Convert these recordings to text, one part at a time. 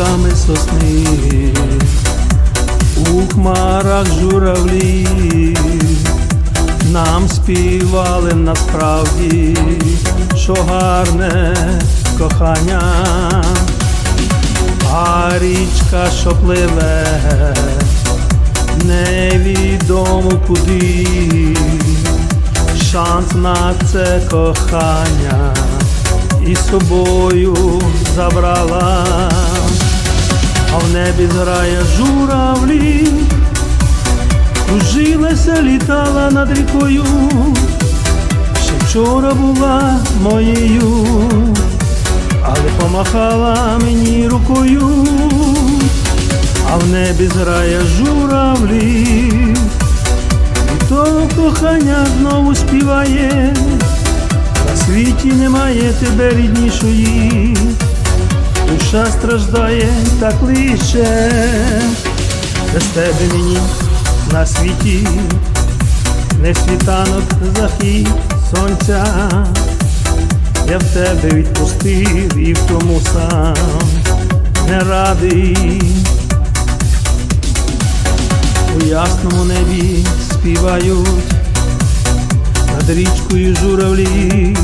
гілками сосни, у хмарах журавлі, нам співали насправді, що гарне кохання, а річка, що пливе, невідомо куди, шанс на це кохання і собою забрала, небі зграє журавлі, кружилася, літала над рікою, ще вчора була моєю, але помахала мені рукою, а в небі зграє журавлі, і то кохання знову співає. На світі немає тебе ріднішої, душа страждає так лише, без тебе мені на світі, не світанок захід сонця, я в тебе відпустив і в тому сам не радий. У ясному небі співають над річкою журавлі,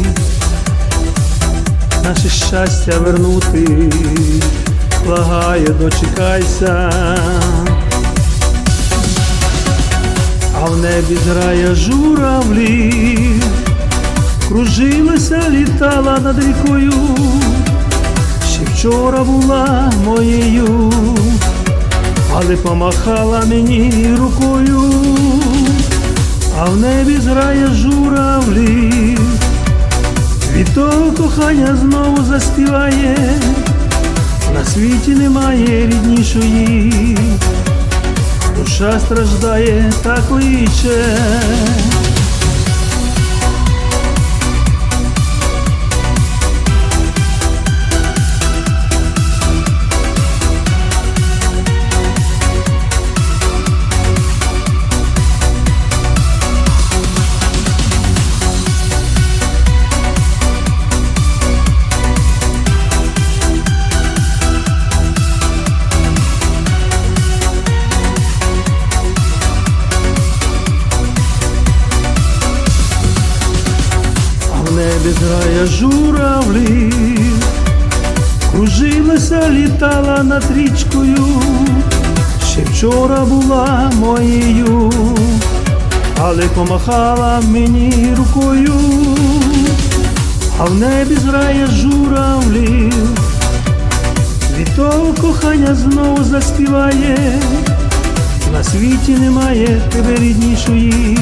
наше щастя вернути, благаю, дочекайся, а в небі зграє журавлі, кружилася, літала над рікою, ще вчора була моєю, але помахала мені рукою. А в небі зграє журавлі, того кохання знову заспіває, на світі немає ріднішої, душа страждає так личе. Небі зграє журавлі, кружилася, літала над річкою, ще вчора була моєю, але помахала мені рукою, а в небі зграє журавлі, від того кохання знову заспіває, на світі немає тебе ріднішої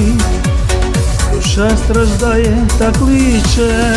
душа страждає так личе.